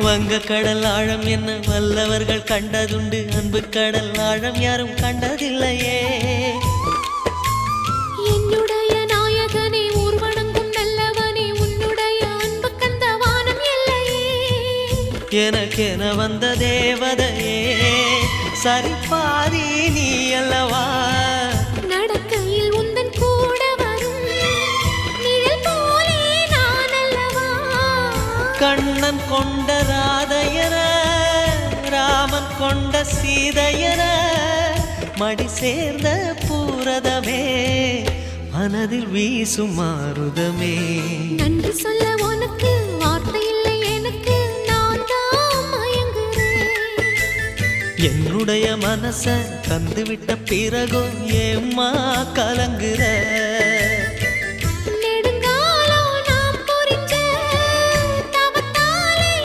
வங்க கடல் ஆழம் என்ன வல்லவர்கள் கண்டதுண்டு. அன்பு கடல் ஆழம் யாரும் கண்டதில்லையே. என்னுடைய நாயகனே ஊர்வணங்கும் நல்லவனே உன்னுடைய அன்பு கந்த வானம் எல்லையே. எனக்கென வந்த தேவதையே சரிபாரி நீ கண்ணன் கொண்ட ராதையர ராமன் கொண்ட சீதையர மடி சேர்ந்த பூரதமே மனதில் வீசும் மாறுதமே நன்றி சொல்ல உனக்கு வார்த்தை இல்லை எனக்கு நான் என்னுடைய மனச தந்துவிட்ட பிறகும் ஏம்மா